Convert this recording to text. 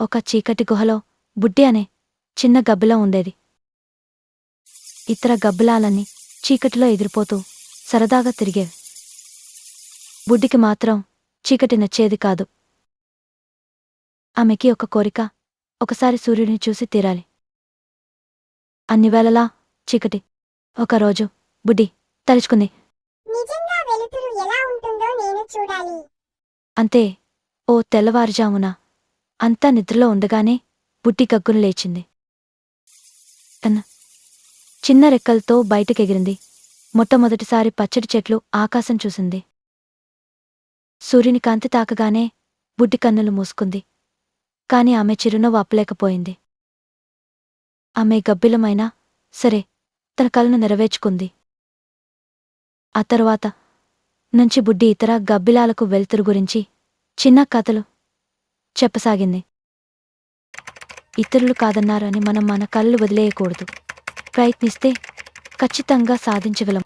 ఒక చీకటి గుహలో బుడ్డి అనే చిన్న గబ్బిలం ఉండేది. ఇతర గబ్బిలాలన్నీ చీకటిలో ఎగిరిపోతూ సరదాగా తిరిగేవి. బుడ్డికి మాత్రం చీకటి నచ్చేది కాదు. ఆమెకి ఒక కోరిక ఒకసారి సూర్యుడిని చూసి తీరాలి. అన్ని వేళలా చీకటి. ఒకరోజు బుడ్డి తలుచుకుంది. అంతే ఓ తెల్లవారుజామున అంతా నిద్రలో ఉండగానే బుట్టి గగ్గున లేచింది. తన చిన్న రెక్కలతో బయటకెగిరింది. మొట్టమొదటిసారి పచ్చడి చెట్లు ఆకాశం చూసింది. సూర్యుని కాంతి తాకగానే బుడ్డి కన్నులు మూసుకుంది. కాని ఆమె చిరునవ్వు అప్పలేకపోయింది ఆమె గబ్బిలమైనా సరే తన కలను నెరవేర్చుకుంది. ఆ తరువాత నుంచి బుడ్డి ఇతర గబ్బిలాలకు వెలుతురు గురించి చిన్న కథలు చెప్పసాగింది. ఇతరులు కాదన్నారని మనం మన కళ్ళు వదిలేయకూడదు. ప్రయత్నిస్తే ఖచ్చితంగా సాధించగలం.